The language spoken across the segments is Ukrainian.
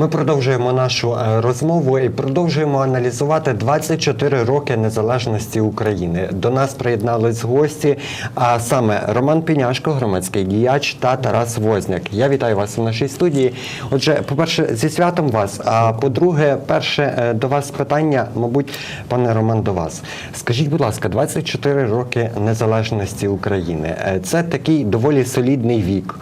Ми продовжуємо нашу е, розмову і продовжуємо аналізувати 24 роки незалежності України. До нас приєднались гості, а саме Роман Піняшко, громадський діяч та Тарас Возняк. Я вітаю вас у нашій студії. Отже, по-перше, зі святом вас. А по-друге, перше е, до вас питання, мабуть, пане Роман, до вас. Скажіть, будь ласка, 24 роки незалежності України. Е, Це такий доволі солідний вік.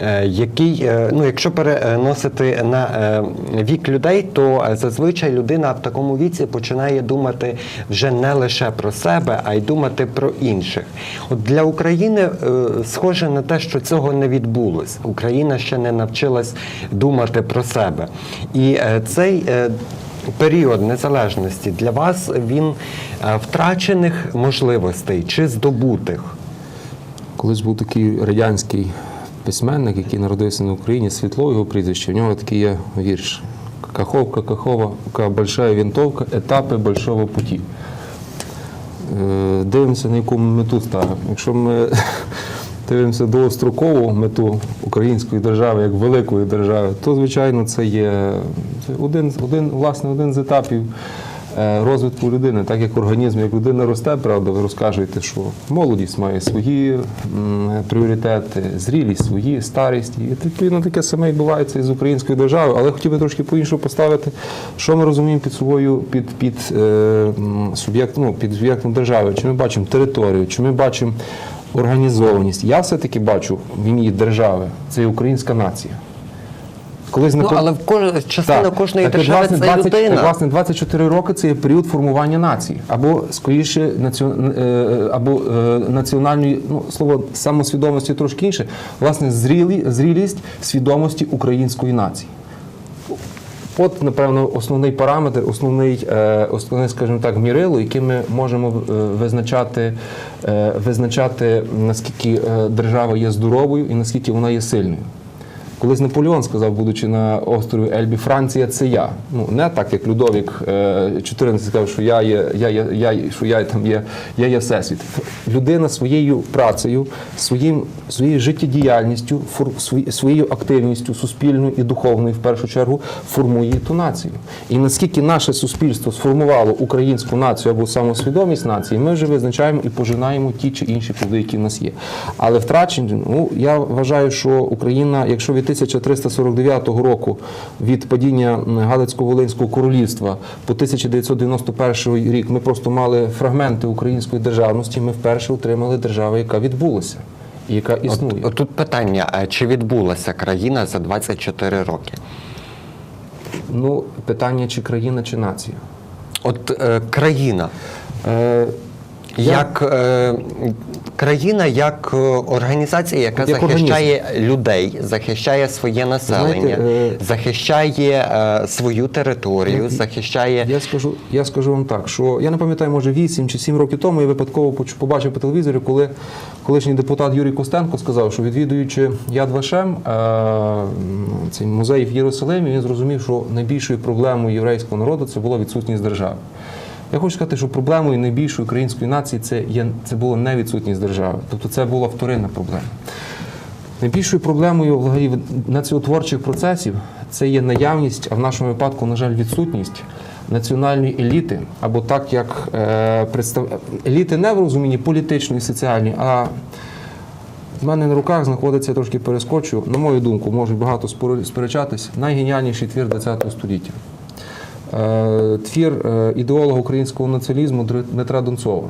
Е, Який, е, ну, якщо переносити на е, вік людей, то зазвичай людина в такому віці починає думати вже не лише про себе, а й думати про інших. От для України схоже на те, що цього не відбулось. Україна ще не навчилась думати про себе. І цей період незалежності для вас він втрачених можливостей чи здобутих. Колись був такий радянський письменник, який народився на Україні, світло його прізвище. В нього такий є вірш. Каховка, Каховка, большая винтовка, етапи большого путі. Е, Дивимося, на яку мету ставимо. Якщо ми дивимося довгострокову мету української держави як великої держави, то звичайно це є один, один, власне, один з етапів розвитку людини, так як організм, як людина росте, правда, ви розкажете, що молодість має свої пріоритети, зрілість свої, старість. І відповідно таке саме відбувається і з українською державою. Але хотів би трошки по-іншому поставити, що ми розуміємо під собою під, під, е, суб'єкт, ну, під суб'єктом держави. Чи ми бачимо територію, чи ми бачимо організованість. Я все-таки бачу в ім'ї держави, це українська нація. Колись Ну, але в кож... частина так. кожної Так, держави власне, це 20, людина. так, власне, 24 роки це є період формування нації, або скоріше націон... е, або е, національної ну, слово самосвідомості трошки інше. Власне, зрілі... зрілість свідомості української нації. От, напевно, основний параметр, основний, е, основне, скажімо так, мірило, яким ми можемо е, визначати, е, визначати, наскільки е, держава є здоровою і наскільки вона є сильною. Колись Наполеон сказав, будучи на острові Ельбі, Франція це я. Ну не так, як Людовік е, 14 сказав, що я є, я, є- я, що я там є, я є всесвіт. Людина своєю працею, своїм, своєю життєдіяльністю, своєю активністю, суспільною і духовною, в першу чергу, формує ту націю. І наскільки наше суспільство сформувало українську націю або самосвідомість нації, ми вже визначаємо і пожинаємо ті чи інші плоди, які в нас є. Але втрачені, ну я вважаю, що Україна, якщо від 1349 року від падіння Галицько-Волинського королівства по 1991 рік ми просто мали фрагменти української державності, ми вперше отримали державу, яка відбулася яка існує. От, тут питання: чи відбулася країна за 24 роки? Ну, питання, чи країна, чи нація. От е, країна. Е, Як е, країна, як е, організація, яка Як захищає людей, захищає своє населення, Знаєте, е, захищає е, свою територію, захищає Я скажу, я скажу вам так, що я не пам'ятаю, може 8 чи 7 років тому я випадково побачив по телевізорі, коли колишній депутат Юрій Костенко сказав, що відвідуючи Яд Вашем, е, цей музей в Єрусалимі, він зрозумів, що найбільшою проблемою єврейського народу це була відсутність держави. Я хочу сказати, що проблемою найбільшої української нації це, є, це була не відсутність держави. Тобто це була вторинна проблема. Найбільшою проблемою взагалі націотворчих процесів це є наявність, а в нашому випадку, на жаль, відсутність національної еліти, або так як е, представ... еліти не в розумінні політичної, соціальної, а в мене на руках знаходиться трошки перескочу. На мою думку, можуть багато сперечатись. Найгеніальніший твір ХХ століття. Е, Твір е, ідеолога українського націоналізму Дмитра Донцова,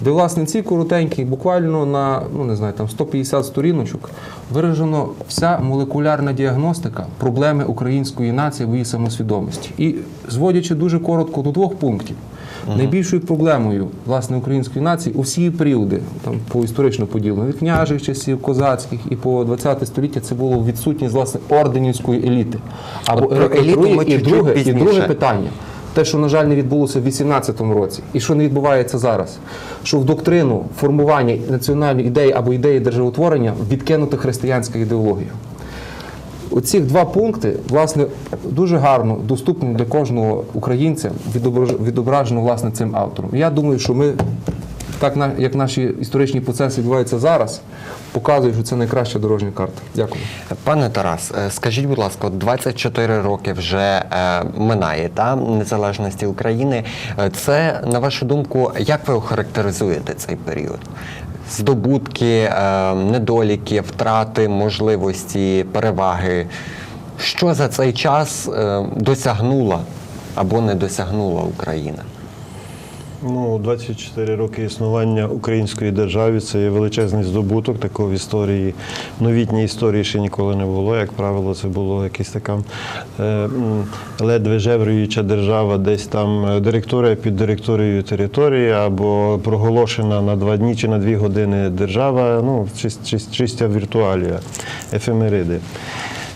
де власне ці коротенькі, буквально на ну не знаю, там 150 сторіночок виражено вся молекулярна діагностика проблеми української нації в її самосвідомості. І зводячи дуже коротко до двох пунктів. Найбільшою проблемою власне української нації у всі періоди, там по історично поділено від княжих часів, козацьких і по 20 століття це було відсутність власне орденівської еліти. Або От про еліту ми і друге, і друге питання. Те, що, на жаль, не відбулося в 18-му році, і що не відбувається зараз, що в доктрину формування національної ідеї або ідеї державотворення відкинута християнська ідеологія. Оці два пункти, власне, дуже гарно доступні для кожного українця, відображ- відображено власне цим автором. Я думаю, що ми так як наші історичні процеси відбуваються зараз, показує, що це найкраща дорожня карта. Дякую. Пане Тарас, е, скажіть, будь ласка, от 24 роки вже е, минає та незалежності України. Е, Це на вашу думку, як ви охарактеризуєте цей період? Здобутки, е, недоліки, втрати, можливості, переваги. Що за цей час е, досягнула або не досягнула Україна? Ну, 24 роки існування української держави це є величезний здобуток. Такого в історії, новітній історії ще ніколи не було. Як правило, це було якась така е, ледве жеврююча держава, десь там е, директорія під директорією території, або проголошена на два дні чи на дві години держава. Ну, чис- чис- чистя віртуалія, ефемериди.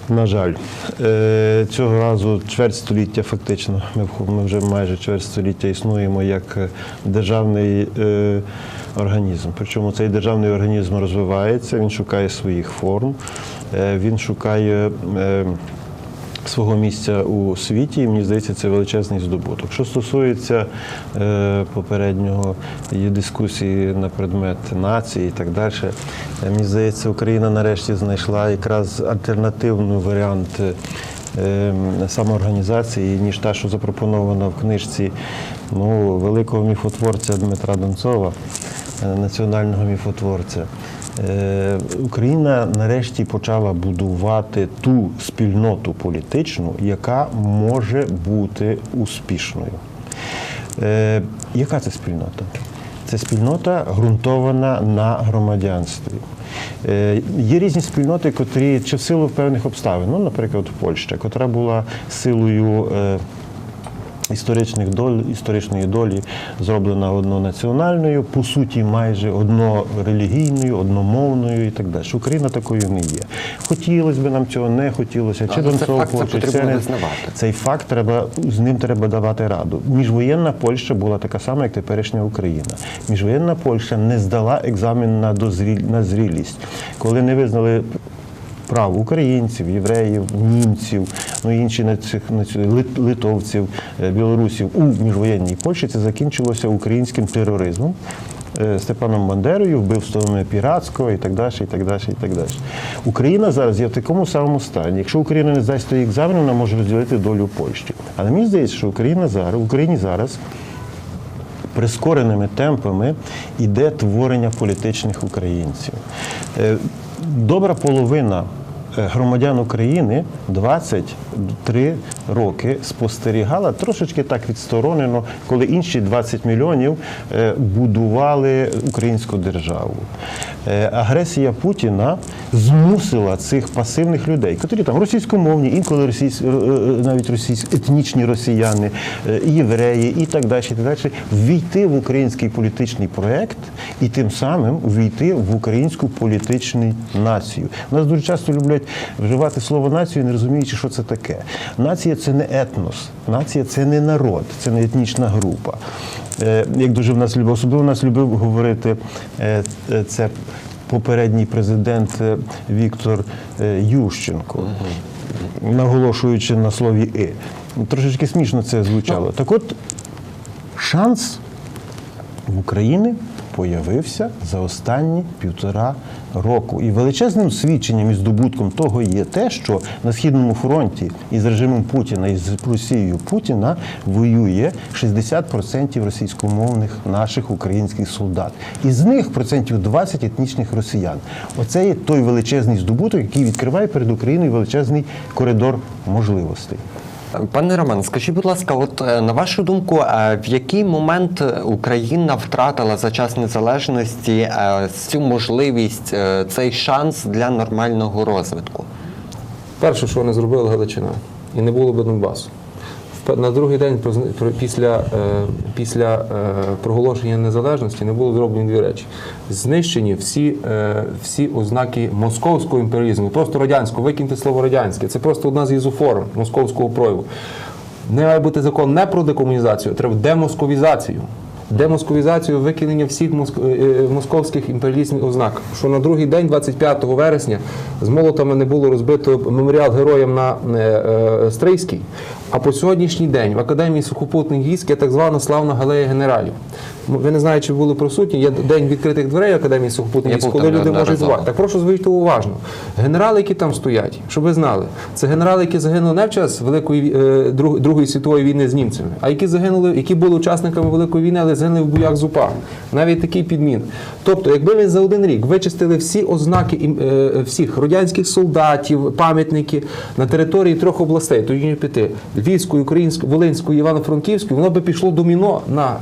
На жаль, Е, цього разу чверть століття фактично. Ми, вже майже чверть століття існуємо як е, державний е, організм. Причому цей державний організм розвивається, він шукає своїх форм, він шукає. Свого місця у світі, і мені здається, це величезний здобуток. Що стосується е, попереднього є дискусії на предмет нації і так далі, е, мені здається, Україна нарешті знайшла якраз альтернативний варіант е, самоорганізації, ніж та, що запропонована в книжці ну, великого міфотворця Дмитра Донцова, е, національного міфотворця. Е, Україна нарешті почала будувати ту спільноту політичну, яка може бути успішною. Е, Яка це спільнота? Це спільнота ґрунтована на громадянстві. Е, Є різні спільноти, котрі чи в силу певних обставин, ну, наприклад, Польща, котра була силою. Історичних доль, історичної долі зроблена однонаціональною, по суті, майже однорелігійною, одномовною і так далі. Україна такою не є. Хотілося б нам цього, не хотілося. Чи це Донцов це хоче, потрібно не-. Цей факт треба з ним треба давати раду. Міжвоєнна Польща була така сама, як теперішня Україна. Міжвоєнна Польща не здала екзамен на дозрі... на зрілість, коли не визнали. Прав українців, євреїв, німців, ну і інші наці- литовців, е, білорусів у міжвоєнній Польщі це закінчилося українським тероризмом. е, Степаном Бандерою, вбивствами Піратського і так далі, і так далі, і так далі. Україна зараз є в такому самому стані. Якщо Україна не здасть той екзамен, вона може розділити долю Польщі. Але мені здається, що Україна зараз, в Україні зараз прискореними темпами йде творення політичних українців. Добра половина громадян України 23 роки спостерігала трошечки так відсторонено, коли інші 20 мільйонів е, будували українську державу. Е, Агресія Путіна змусила цих пасивних людей, котрі там російськомовні, інколи російсь, е, е, навіть російсь, етнічні росіяни, е, євреї і так далі, і так далі, ввійти в український політичний проект і тим самим ввійти в українську політичну націю. Нас дуже часто люблять вживати слово націю, не розуміючи, що це таке. Нація це не етнос, нація це не народ, це не етнічна група. Е, Як дуже в нас любив, особливо в нас любив говорити е, е, це попередній президент Віктор Ющенко, наголошуючи на слові «и». Трошечки смішно це звучало. Так от шанс в Україні появився за останні півтора. І величезним свідченням і здобутком того є те, що на східному фронті із режимом Путіна і з Росією Путіна воює 60% російськомовних наших українських солдат. Із них процентів 20 етнічних росіян. Оце є той величезний здобуток, який відкриває перед Україною величезний коридор можливостей. Пане Роман, скажіть, будь ласка, от е, на вашу думку, е, в який момент Україна втратила за час незалежності е, цю можливість, цей шанс для нормального розвитку? Перше, що вони зробили Галичина, і не було б Донбасу. На другий день після, е, після е, проголошення незалежності не було зроблені дві речі. Знищені всі, е, всі ознаки московського імперіалізму, просто радянського, викиньте слово радянське. Це просто одна з ізоформ московського прояву. Не має бути закон не про декомунізацію, а треба демосковізацію. Демосковізацію викинення всіх моск- московських імперіалістських ознак. Що на другий день, 25 вересня, з молотами не було розбито меморіал героям на Стрийській, А по сьогоднішній день в Академії сухопутних військ є так звана славна галея генералів. Ви не знаєте, чи були присутні. Є день відкритих дверей Академії сухопутних військ, коли люди можуть звати. Так прошу зважити уважно. Генерали, які там стоять, щоб ви знали, це генерали, які загинули не в час Великої е, Другої світової війни з німцями, а які загинули, які були учасниками Великої війни, але загинули в боях з УПА. Навіть такий підмін. Тобто, якби ми за один рік вичистили всі ознаки е, всіх радянських солдатів, пам'ятники на території трьох областей, тоді не п'яти Львівської, Української, Волинської, Івано-Франківської, воно би пішло доміно на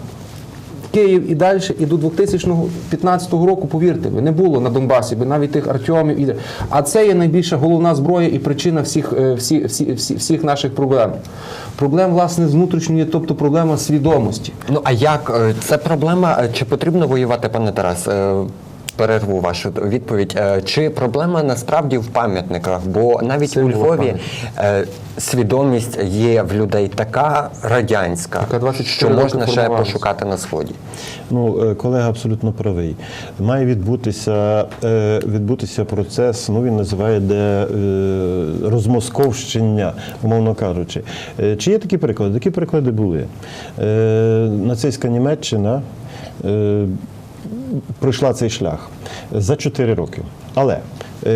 Київ і далі, і до 2015 року, повірте, не було на Донбасі, би навіть тих Артемів. А це є найбільша головна зброя і причина всіх, е, всі, всі, всі, всіх наших проблем. Проблем, власне, з внутрішньої, тобто проблема свідомості. Ну а як е, це проблема? е, Чи потрібно воювати, пане Тарас? Перерву вашу відповідь. Е, Чи проблема насправді в пам'ятниках? Бо навіть у Львові е, свідомість є в людей така радянська, Яка 24 що можна ще пошукати на сході. Ну, е, колега абсолютно правий. Має відбутися, відбутися процес, ну він називає де розмосковщення, умовно кажучи. Чи є такі приклади? Такі приклади були. Нацистська Німеччина пройшла цей шлях за 4 роки. Але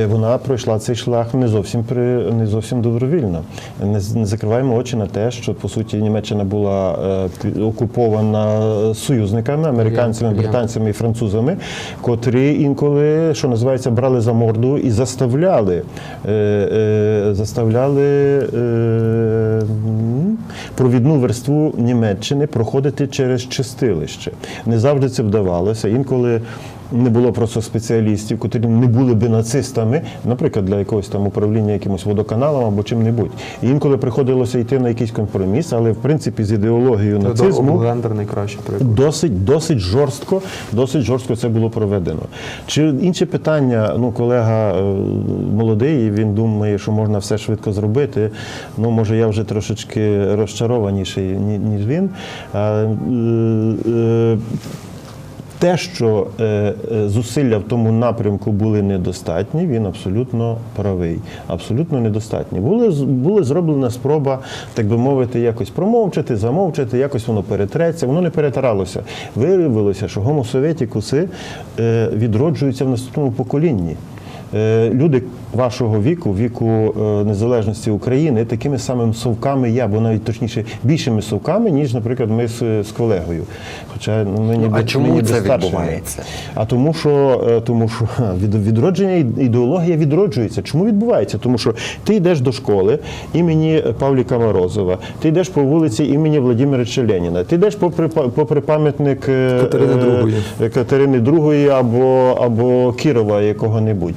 вона пройшла цей шлях не зовсім при не зовсім добровільно. Не, не закриваємо очі на те, що по суті Німеччина була е, окупована союзниками, американцями, британцями і французами, котрі інколи, що називається, брали за морду і заставляли, е, е, заставляли е, провідну верству Німеччини проходити через чистилище. Не завжди це вдавалося. Інколи не було просто спеціалістів, котрі не були би нацистами, наприклад, для якогось там управління якимось водоканалом або чим-небудь. І інколи приходилося йти на якийсь компроміс, але в принципі з ідеологією нацизму. Облендер найкращий. Досить, досить жорстко, досить жорстко це було проведено. Чи інше питання, ну колега е, молодий, і він думає, що можна все швидко зробити. Ну, може, я вже трошечки розчарованіший, ніж він. Те, що е, е, зусилля в тому напрямку були недостатні, він абсолютно правий. Абсолютно недостатні. Були, була зроблена спроба, так би мовити, якось промовчати, замовчати, якось воно перетреться. Воно не перетиралося. Виявилося, що гомосоветікуси е, відроджуються в наступному поколінні. Е, Люди вашого віку, віку е, незалежності України, такими самими совками є, або навіть точніше більшими совками, ніж, наприклад, ми з, з колегою. Хоча ну, ми ніби, а чому ми це відбувається? А тому, що е, тому, що від відродження ідеологія відроджується. Чому відбувається? Тому що ти йдеш до школи імені Павліка Морозова, ти йдеш по вулиці імені Владимира Леніна, ти йдеш попри попри пам'ятник Катерини Другої. Катерини II або, або Кірова якого-небудь.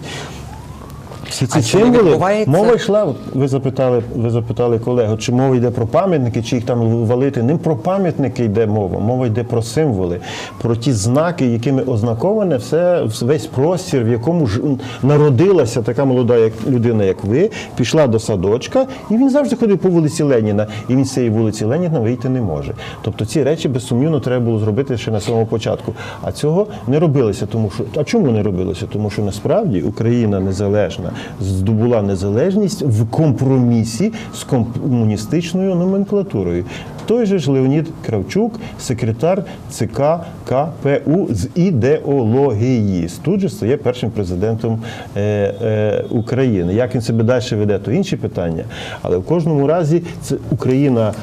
Всі ці А символи мова йшла. от Ви запитали, ви запитали колегу, чи мова йде про пам'ятники, чи їх там валити. Не про пам'ятники йде мова. Мова йде про символи, про ті знаки, якими ознаковане все весь простір, в якому ж народилася така молода як людина, як ви, пішла до садочка, і він завжди ходив по вулиці Леніна. І він з цієї вулиці Леніна вийти не може. Тобто ці речі безсумнівно треба було зробити ще на самому початку. А цього не робилося, тому що а чому не робилося? Тому що насправді Україна незалежна здобула незалежність в компромісі з комуністичною номенклатурою. Той же ж Леонід Кравчук, секретар ЦК КПУ з ідеології. Тут же стає першим президентом е, е, України. Як він себе далі веде, то інші питання. Але в кожному разі це Україна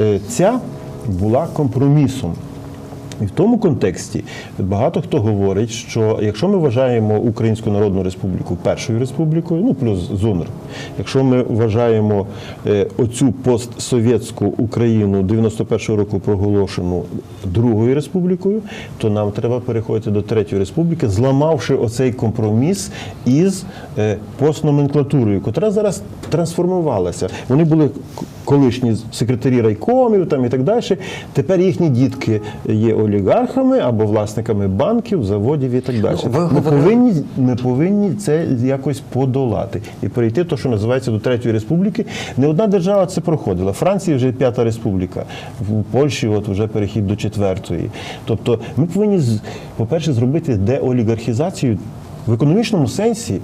е, ця була компромісом. І в тому контексті багато хто говорить, що якщо ми вважаємо Українську Народну Республіку першою республікою, ну плюс ЗУНР, якщо ми вважаємо е, оцю постсовєтську Україну 91-го року проголошену другою республікою, то нам треба переходити до третьої республіки, зламавши оцей компроміс із е, постноменклатурою, котра зараз трансформувалася. Вони були колишні секретарі райкомів там і так далі. Тепер їхні дітки є олігархами або власниками банків, заводів і так далі. Ну, ви Ми говорили- повинні, ми повинні це якось подолати і перейти то, що називається до третьої республіки. Не одна держава це проходила. Франція вже п'ята республіка, в Польщі от вже перехід до четвертої. Тобто, ми повинні з- по-перше зробити деолігархізацію в економічному сенсі.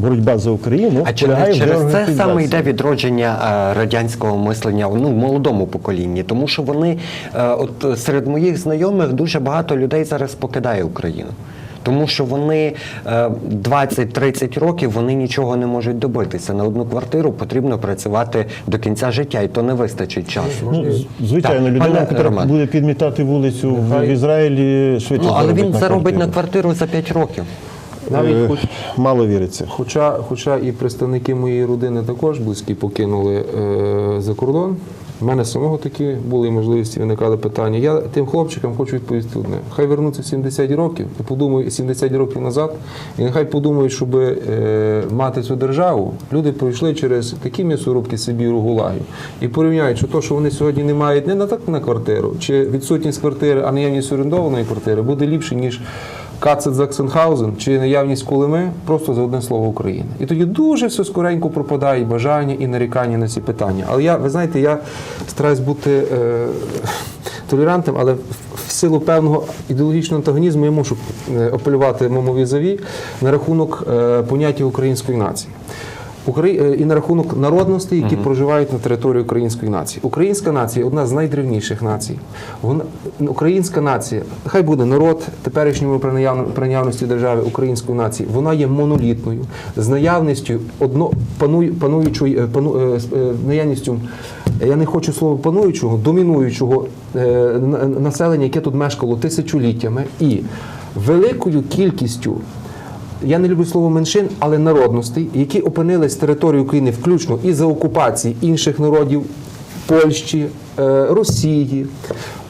Боротьба за Україну А чи не через це саме йде відродження е, радянського мислення ну, в молодому поколінні? Тому що вони, е, от е, серед моїх знайомих, дуже багато людей зараз покидає Україну. Тому що вони е, 20-30 років вони нічого не можуть добитися. На одну квартиру потрібно працювати до кінця життя, і то не вистачить часу. Ну, звичайно, Так, людина, яка буде підмітати вулицю в- в Ізраїлі, швидше Ну, але він заробить на квартиру. квартиру за 5 років. Навіть Е, хоч Мало віриться. Хоча, хоча і представники моєї родини також близькі покинули е, за кордон. У мене самого такі були можливості, виникали питання. Я тим хлопчикам хочу відповісти одне. Хай вернуться в 70 років і подумають 70 років назад, і нехай подумають, щоб е, мати цю державу, люди пройшли через такі м'ясорубки Сибіру, Гулагів і порівняють, що то, що вони сьогодні не мають не на так на квартиру, чи відсутність квартири, а наявність орендованої квартири, буде ліпше, ніж Кацет Заксенхаузен чи наявність кулеми просто за одне слово України. І тоді дуже все скоренько пропадає і бажання і нарікання на ці питання. Але я, ви знаєте, я стараюсь бути е, толерантним, але в- силу певного ідеологічного антагонізму я мушу е, апелювати мому візові на рахунок е, поняття української нації. Е, І на рахунок народностей, які проживають на території української нації. Українська нація одна з найдревніших націй. Вона українська нація, хай буде народ теперішньому при наявності держави української нації. Вона є монолітною з наявністю одно пануй, пануючої е, пану, е, наявністю. Я не хочу слова пануючого, домінуючого населення, яке тут мешкало тисячоліттями, і великою кількістю я не люблю слово меншин, але народностей, які опинились території України включно і за окупації інших народів Польщі, е, Росії,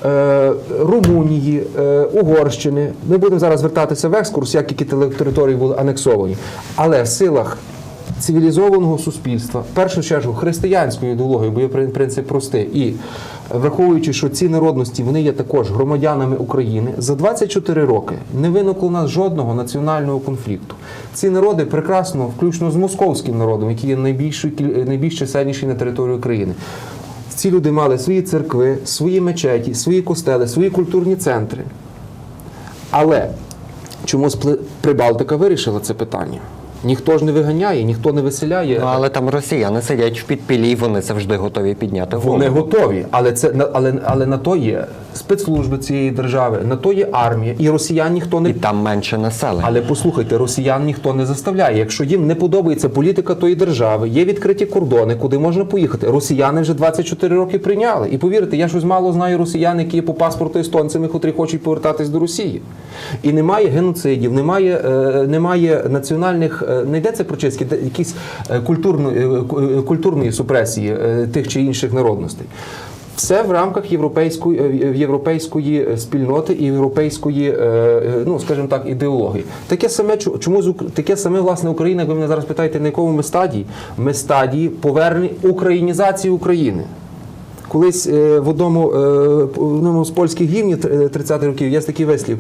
е, Румунії, е, Угорщини. Ми будемо зараз вертатися в екскурс, як які території були анексовані. Але в силах цивілізованого суспільства, в першу чергу християнською ідеологією, бо є прин- принцип простий, і враховуючи, що ці народності вони є також громадянами України, за 24 роки не виникло у нас жодного національного конфлікту. Ці народи прекрасно, включно з московським народом, який є найбільш чисельніший на території України. Ці люди мали свої церкви, свої мечеті, свої костели, свої культурні центри. Але чомусь Прибалтика вирішила це питання. Ніхто ж не виганяє, ніхто не виселяє. Ну, але там росіяни сидять в підпілі, вони завжди готові підняти голову. Вони готові, але це але, але на то є спецслужби цієї держави, на то є армія, і росіян ніхто не І там менше населення. але послухайте, росіян ніхто не заставляє. Якщо їм не подобається політика тої держави, є відкриті кордони, куди можна поїхати. Росіяни вже 24 роки прийняли. І повірте, я щось мало знаю росіян, які є по паспорту естонцями, котрі хочуть повертатись до Росії. І немає геноцидів, немає, е, немає національних, е, не йдеться про чистки, якісь е, культурної, е, е, культурної супресії е, тих чи інших народностей. Все в рамках європейської е, європейської е, спільноти і європейської, е, ну скажімо так, ідеології. Таке саме чу- чому з Ук- таке саме власне Україна, як ви мене зараз питаєте, на якому ми стадії? Ми стадії повернення українізації України. Колись е, в одному, е, в одному з польських гімнів е, 30-х років є такий вислів: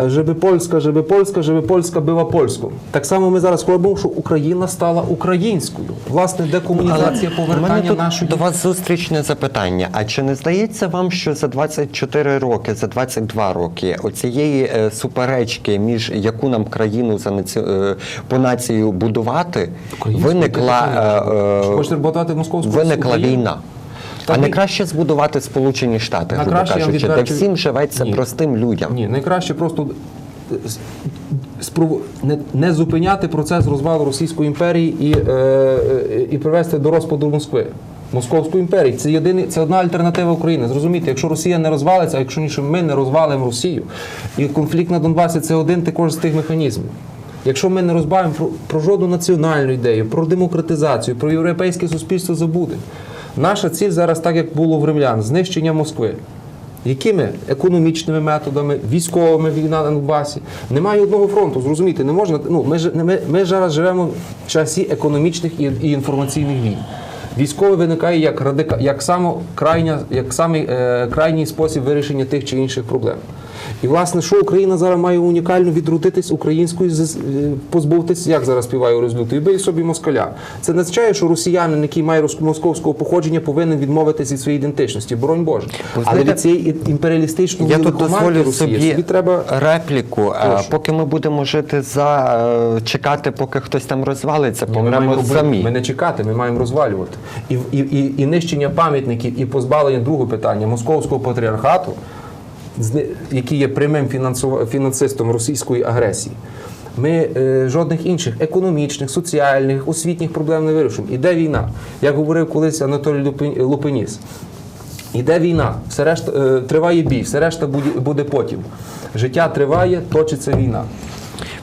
е, «Жеби Польська, жеби Польська, жеби Польська бива польську. Так само ми зараз робимо, що Україна стала українською. Власне, декомунізація повертання нашої до вас зустрічне запитання. А чи не здається вам, що за 24 роки, за 22 роки оцієї е, суперечки між яку нам країну за наці... е, по націю будувати, Українською виникла, е, е, виникла війна? Та а не краще збудувати Сполучені Штати, грубо краще кажучи, де всім живеться Ні. простим людям. Ні, найкраще просто е, не, не зупиняти процес розвалу Російської імперії і, е, е, і привести до розпаду Москви. Московської імперії. Це єдиний, це одна альтернатива України. Зрозумійте, якщо Росія не розвалиться, а якщо ніщо ми не розвалимо Росію, і конфлікт на Донбасі це один також з тих механізмів. Якщо ми не розбавимо про, про жодну національну ідею, про демократизацію, про європейське суспільство забудемо. Наша ціль зараз, так як було в римлян, знищення Москви. Якими економічними методами, військовими війна на Донбасі? Немає одного фронту. Зрозуміти, не можна. Ну ми ми, ми зараз живемо в часі економічних і, і інформаційних війн. Військове виникає як радика, як само крайня, як самий е, крайній спосіб вирішення тих чи інших проблем. І власне, що Україна зараз має унікально відродитись українською, е, позбутись, як зараз співає розлютий, і бий собі москаля. Це не означає, що росіянин, який має московського походження, повинен відмовитися від своєї ідентичності. Боронь Боже. Але від цієї імперіалістичної Я тут дозволю Росії собі, собі треба репліку. Е, Поки ми будемо жити за е, чекати, поки хтось там розвалиться, помремо самі. Ми не чекати, ми маємо розвалювати. І, і, і, і нищення пам'ятників, і позбавлення другого питання московського патріархату, який є прямим фінансистом російської агресії. Ми е, жодних інших економічних, соціальних, освітніх проблем не вирішимо. Іде війна. Як говорив колись Анатолій Лупиніс. Іде війна, все решта е, триває бій, все решта буде, буде потім. Життя триває, точиться війна.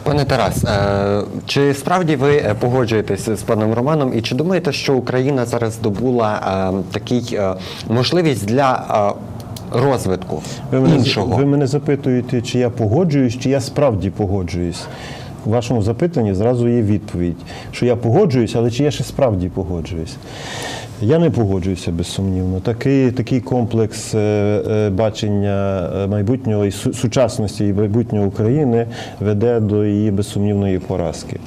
Пане Тарас, е, чи справді ви е, погоджуєтеся з паном Романом, і чи думаєте, що Україна зараз здобула е, такий можливість для розвитку Ви мене, іншого? ви мене запитуєте, чи я погоджуюсь, чи я справді погоджуюсь. У вашому запитанні зразу є відповідь, що я погоджуюсь, але чи я ще справді погоджуюсь. Я не погоджуюся безсумнівно. Такий, такий комплекс е, е, бачення е, майбутнього і сучасності і майбутнього України веде до її безсумнівної поразки.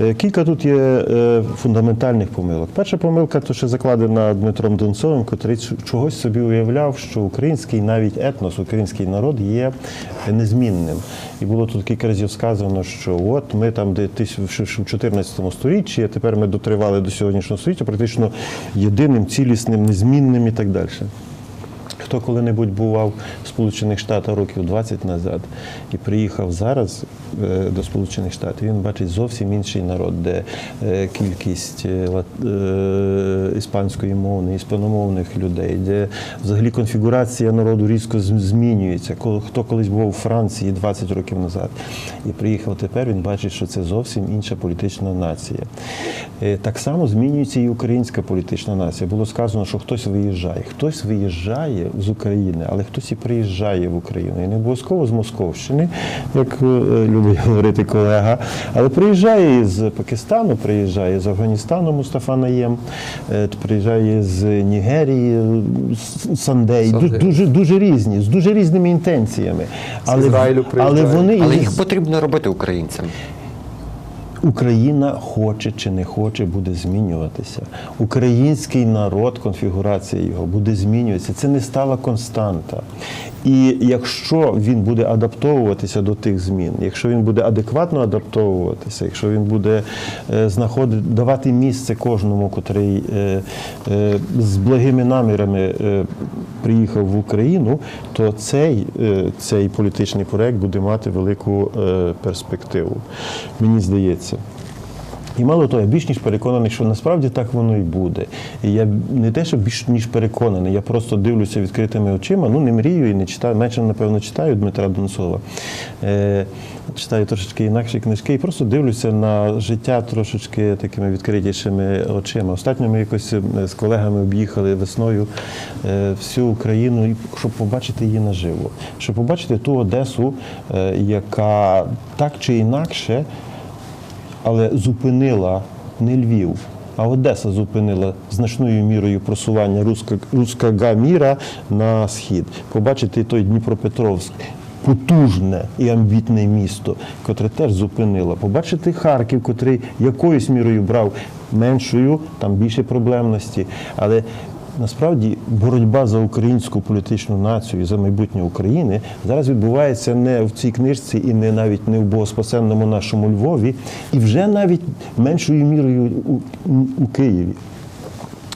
Е, Кілька тут є е, фундаментальних помилок. Перша помилка, то що закладена Дмитром Донцовим, котрий чогось собі уявляв, що український навіть етнос, український народ є незмінним. І було тут кілька разів сказано, що от ми там, де в 14 столітті, а тепер ми дотривали до сьогоднішнього століття, практично єдиним, цілісним, незмінним і так далі. Хто коли-небудь бував в Сполучених Штатах років 20 назад і приїхав зараз е, до Сполучених Штатів, він бачить зовсім інший народ, де е, кількість е, іспанської мовної, іспаномовних людей, де взагалі конфігурація народу різко змінюється. Хто колись був у Франції 20 років назад і приїхав тепер, він бачить, що це зовсім інша політична нація. Так само змінюється і українська політична нація. Було сказано, що хтось виїжджає. Хтось виїжджає з України, але хтось і приїжджає в Україну. І не обов'язково з Московщини, як е, любить говорити колега, але приїжджає із Пакистану, приїжджає з Афганістану Мустафа Наєм, е, приїжджає з Нігерії, з Сандей. Сандей. Дуже, дуже різні, з дуже різними інтенціями. Але, але вони Але їх потрібно робити українцям. Україна хоче чи не хоче, буде змінюватися. Український народ, конфігурація його буде змінюватися. Це не стала константа. І якщо він буде адаптовуватися до тих змін, якщо він буде адекватно адаптовуватися, якщо він буде е, знаходити, давати місце кожному, котрий е, е, з благими намірами приїхав в Україну, то цей, цей політичний проект буде мати велику перспективу. Мені здається. І мало того, я більш ніж переконаний, що насправді так воно і буде. І я не те, що більш ніж переконаний, я просто дивлюся відкритими очима, ну не мрію і не читаю, менше, напевно, читаю Дмитра Донцова. Е, читаю трошечки інакші книжки і просто дивлюся на життя трошечки такими відкритішими очима. Остатньо ми якось е, з колегами об'їхали весною е, всю Україну, щоб побачити її наживо, щоб побачити ту Одесу, е, яка так чи інакше але зупинила не Львів, а Одеса зупинила значною мірою просування руска, міра на схід. Побачити той Дніпропетровськ. Потужне і амбітне місто, котре теж зупинило. Побачити Харків, котрий якоюсь мірою брав меншою, там більше проблемності. Але Насправді боротьба за українську політичну націю і за майбутнє України зараз відбувається не в цій книжці і не навіть не в богоспасенному нашому Львові, і вже навіть меншою мірою у, у Києві.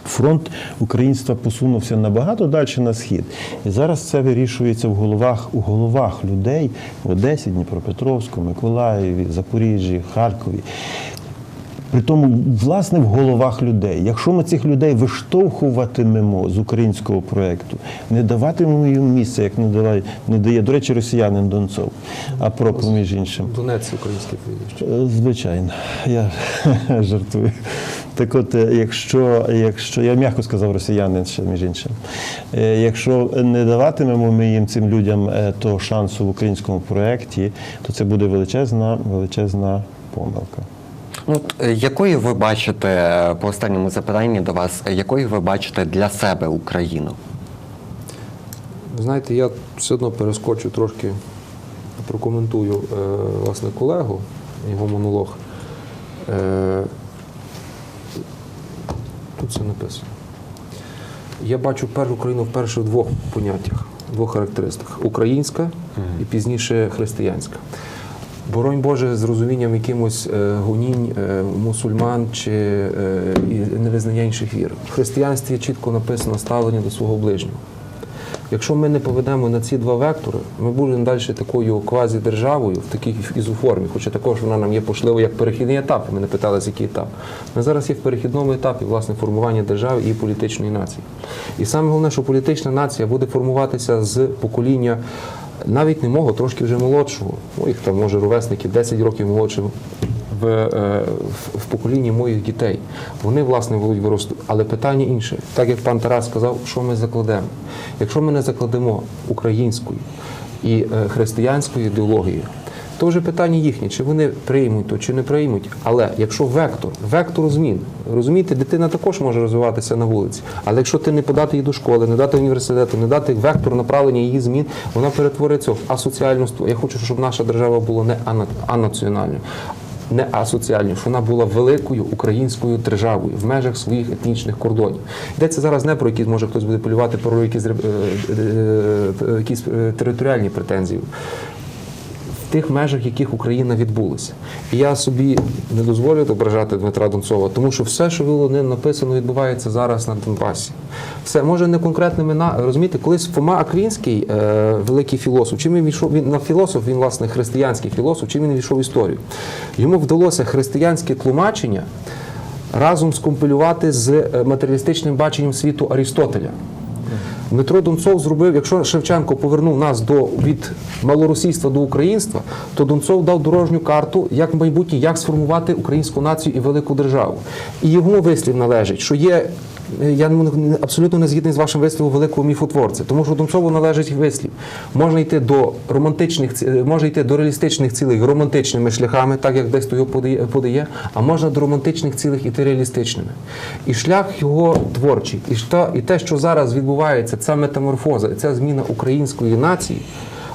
Фронт українства посунувся набагато далі на схід. І зараз це вирішується в головах, у головах людей в Одесі, Дніпропетровську, Миколаєві, Запоріжжі, Харкові. При тому, власне, в головах людей. Якщо ми цих людей виштовхуватимемо з українського проєкту, не даватимемо їм місце, як не дає, не дає, до речі, росіянин Донцов, а про поміж іншим. Донець українське прізвище. Звичайно, я жартую. Так от, е, якщо, якщо я м'яко сказав росіянин ще між іншим, е, якщо не даватимемо ми їм цим людям е, того шансу в українському проєкті, то це буде величезна, величезна помилка. Ну, е, якою ви бачите е, по останньому запитанні до вас, е, якою ви бачите для себе Україну? Знаєте, я все одно перескочу трошки, прокоментую власне колегу, його монолог. Тут все написано. Я бачу першу Україну вперше в двох поняттях, двох характеристиках: українська і пізніше християнська. Боронь Боже, з розумінням якимось е, гонінь е, мусульман чи е, невизнання інших вір. В християнстві чітко написано ставлення до свого ближнього. Якщо ми не поведемо на ці два вектори, ми будемо далі такою квазідержавою в такій ізоформі, хоча також вона нам є пошливо як перехідний етап. Ми не питалися, який етап. Ми зараз є в перехідному етапі власне формування держави і політичної нації. І саме головне, що політична нація буде формуватися з покоління навіть не мого, трошки вже молодшого, моїх там може ровесники 10 років молодших в, е, в, в поколінні моїх дітей. Вони власне будуть виросту. Але питання інше, так як пан Тарас сказав, що ми закладемо. Якщо ми не закладемо українською і е, християнською ідеологією, то вже питання їхнє, чи вони приймуть то, чи не приймуть. Але якщо вектор, вектор змін, розумієте, дитина також може розвиватися на вулиці. Але якщо ти не подати її до школи, не дати університету, не дати вектор направлення її змін, вона перетвориться в асоціальну Я хочу, щоб наша держава була не анаціональною. Не асоціальною, що вона була великою українською державою в межах своїх етнічних кордонів. Йдеться зараз не про якісь, може хтось буде полювати про якісь, е, е, е, якісь територіальні претензії тих межах, яких Україна відбулася. І я собі не дозволю ображати Дмитра Донцова, тому що все, що було ним написано, відбувається зараз на Донбасі. Все може не конкретними на розумієте, колись Фома Аквінський, е, великий філософ, чим він війшов він на філософ, він власне християнський філософ, чим він війшов в історію. Йому вдалося християнське тлумачення разом скомпілювати з е, матеріалістичним баченням світу Арістотеля. Дмитро Донцов зробив, якщо Шевченко повернув нас до від малоросійства до українства, то Донцов дав дорожню карту, як майбутнє, як сформувати українську націю і велику державу. І йому вислів належить, що є. Я абсолютно не згідний з вашим висловом великого міфотворця, тому що Донцову належить вислів. Можна йти до романтичних е, можна йти до реалістичних цілей романтичними шляхами, так як десь його подає, а можна до романтичних цілей іти реалістичними. І шлях його творчий, і, що, і те, що зараз відбувається, ця метаморфоза, ця зміна української нації,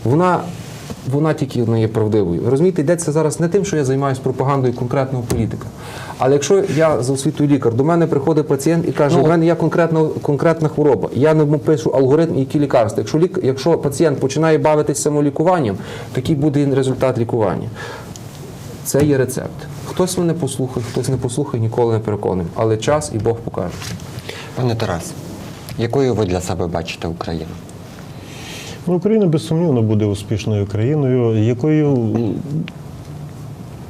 вона. Вона тільки не є правдивою. Розумієте, йдеться зараз не тим, що я займаюся пропагандою конкретного політика. Але якщо я за освітою лікар, до мене приходить пацієнт і каже, у мене є конкретна, конкретна хвороба, я йому пишу алгоритм, які лікарства. Якщо, лік, якщо пацієнт починає бавитись самолікуванням, такий буде результат лікування. Це є рецепт. Хтось мене послухає, хтось не послухає, ніколи не переконує. Але час і Бог покаже. Пане Тарас, якою ви для себе бачите Україну? Ну, Україна безсумнівно буде успішною країною, якою,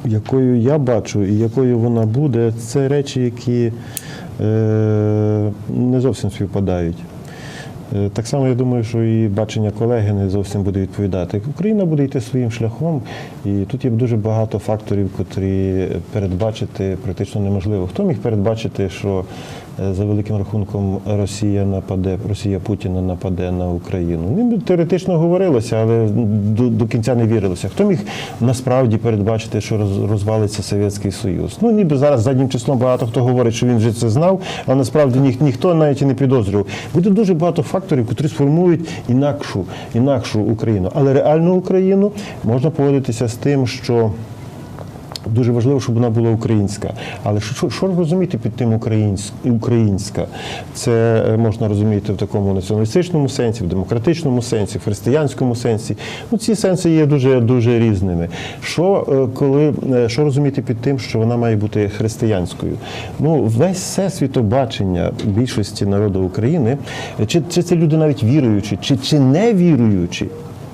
якою я бачу і якою вона буде, це речі, які е, не зовсім співпадають. Е, Так само я думаю, що і бачення колеги не зовсім буде відповідати. Україна буде йти своїм шляхом, і тут є дуже багато факторів, котрі передбачити практично неможливо. Хто міг передбачити, що за великим рахунком Росія нападе, Росія Путіна нападе на Україну? Ним теоретично говорилося, але до, до кінця не вірилося. Хто міг насправді передбачити, що роз- розвалиться Совєтський Союз? Ну ніби зараз заднім числом багато хто говорить, що він вже це знав, а насправді ніх, ніхто навіть і не підозрював. Буде дуже багато факторів, які сформують інакшу, інакшу Україну. Але реальну Україну можна погодитися з тим, що. Дуже важливо, щоб вона була українська. Але що, що розуміти під тим українськ, українська? Це е, можна розуміти в такому націоналістичному сенсі, в демократичному сенсі, в християнському сенсі. Ну, ці сенси є дуже, дуже різними. Що, е, коли, е, що розуміти під тим, що вона має бути християнською? Ну, весь все світобачення більшості народу України, чи, чи це люди навіть віруючі, чи, чи не віруючі,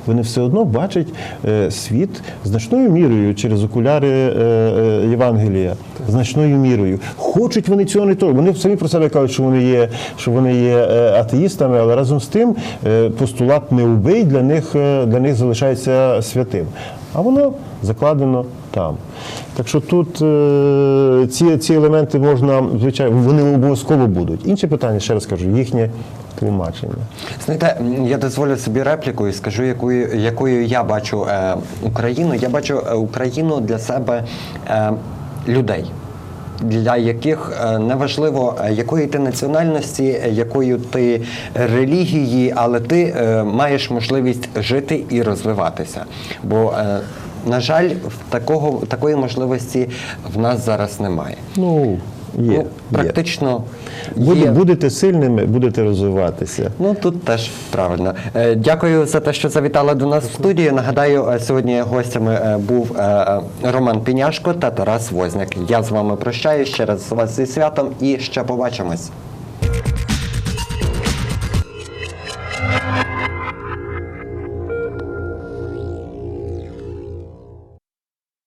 вони все одно бачать е, світ значною мірою через окуляри е, е, Євангелія, значною мірою. Хочуть вони цього не то. Вони самі про себе кажуть, що вони є, що вони є атеїстами, але разом з тим постулат не убий для них, для них залишається святим. А воно закладено там. Так що тут е, ці, ці елементи можна, звичайно, вони обов'язково будуть. Інше питання, ще раз кажу, їхнє тлумачення. Знаєте, я дозволю собі репліку і скажу, якою, якою я бачу е, Україну. Я бачу е, Україну для себе е, людей. для яких е, неважливо, е, якої ти національності, якою ти релігії, але ти маєш можливість жити і розвиватися. Бо, на жаль, такого, такої можливості в нас зараз немає. Ну, є. ну, є. практично Буде- є. Будете сильними, будете розвиватися. Ну тут теж правильно. Е, Дякую за те, що завітали до нас в студію. Нагадаю, е, сьогодні гостями е, був Роман Піняшко та Тарас Возняк. Я з вами прощаюсь ще раз з вас зі святом і ще побачимось.